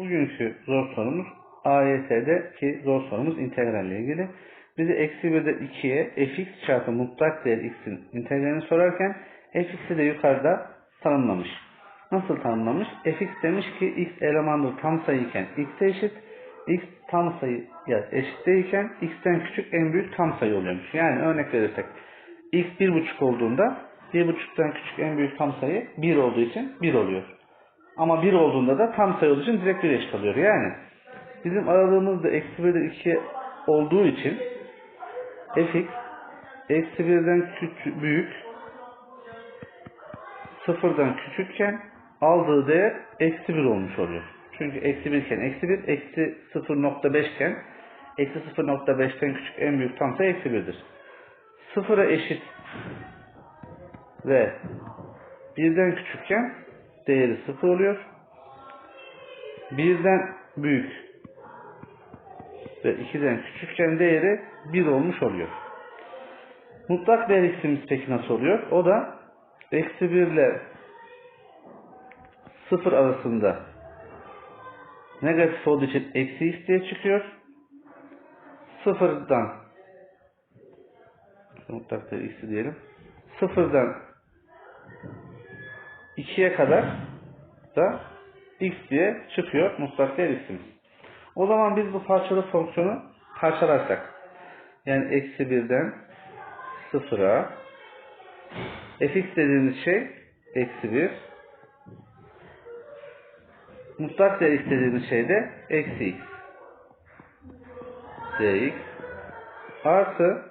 Bugünkü zor sorumuz AYT'deki zor sorumuz integralle ilgili. Bize eksi 1'de 2'ye fx çarpı mutlak değer x'in integralini sorarken fx'i de yukarıda tanımlamış. Nasıl tanımlamış? fx demiş ki x elemandır tam sayıyken x'e eşit. x tam sayıya eşit değilken x'ten küçük en büyük tam sayı oluyormuş. Yani örnek verirsek x 1,5 olduğunda 1,5'tan küçük en büyük tam sayı 1 olduğu için 1 oluyor. Ama 1 olduğunda da tam sayı olduğu için direkt 1 eşit oluyor. Yani bizim aralığımız da eksi 1 ile 2 olduğu için fx eksi 1'den küçük, büyük sıfırdan küçükken aldığı değer eksi 1 olmuş oluyor. Çünkü eksi 1 iken eksi 1, eksi 0.5 iken eksi 0.5'ten küçük en büyük tam sayı eksi 1'dir. Sıfıra eşit ve birden küçükken değeri 0 oluyor. Birden büyük ve 2'den küçükken değeri 1 olmuş oluyor. Mutlak değer x'imiz peki nasıl oluyor? O da eksi 1 ile 0 arasında negatif olduğu için eksi x diye çıkıyor. Sıfırdan mutlak değer x'i diyelim. Sıfırdan 2'ye kadar da x diye çıkıyor mutlak değer x'imiz. O zaman biz bu parçalı fonksiyonu parçalarsak yani eksi 1'den 0'a fx dediğimiz şey eksi 1 mutlak değer x dediğimiz şey de eksi x dx artı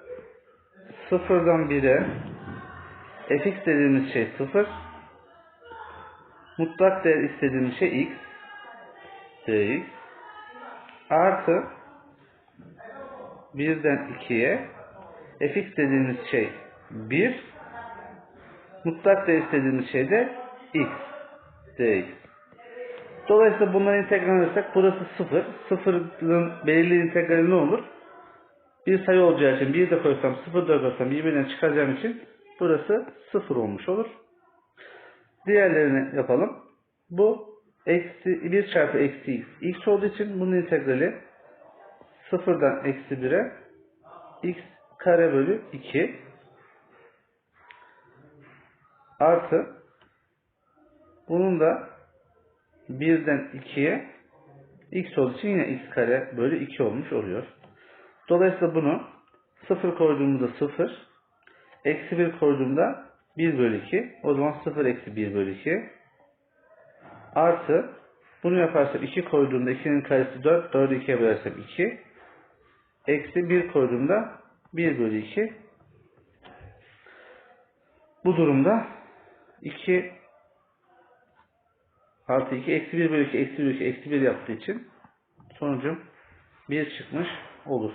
0'dan 1'e fx dediğimiz şey 0 mutlak değer istediğimiz şey x dx artı 1'den 2'ye fx dediğimiz şey 1 mutlak değer istediğimiz şey de x dx. Dolayısıyla bunları integral edersek burası 0. 0'ın belirli integrali ne olur? Bir sayı olacağı için 1 de koysam 0 da koysam birbirinden çıkaracağım için burası 0 olmuş olur. Diğerlerini yapalım. Bu eksi 1 çarpı eksi x. x olduğu için bunun integrali 0'dan eksi 1'e x kare bölü 2 artı bunun da 1'den 2'ye x olduğu için yine x kare bölü 2 olmuş oluyor. Dolayısıyla bunu 0 koyduğumuzda 0 eksi 1 koyduğumda 1 bölü 2 o zaman 0 eksi 1 bölü 2 artı bunu yaparsam 2 koyduğumda 2'nin karesi 4 4'ü 2'ye bölersem 2 eksi 1 koyduğumda 1 bölü 2 bu durumda 2 artı 2 eksi 1 bölü 2 eksi 1 bölü 2 eksi 1 yaptığı için sonucum 1 çıkmış olur.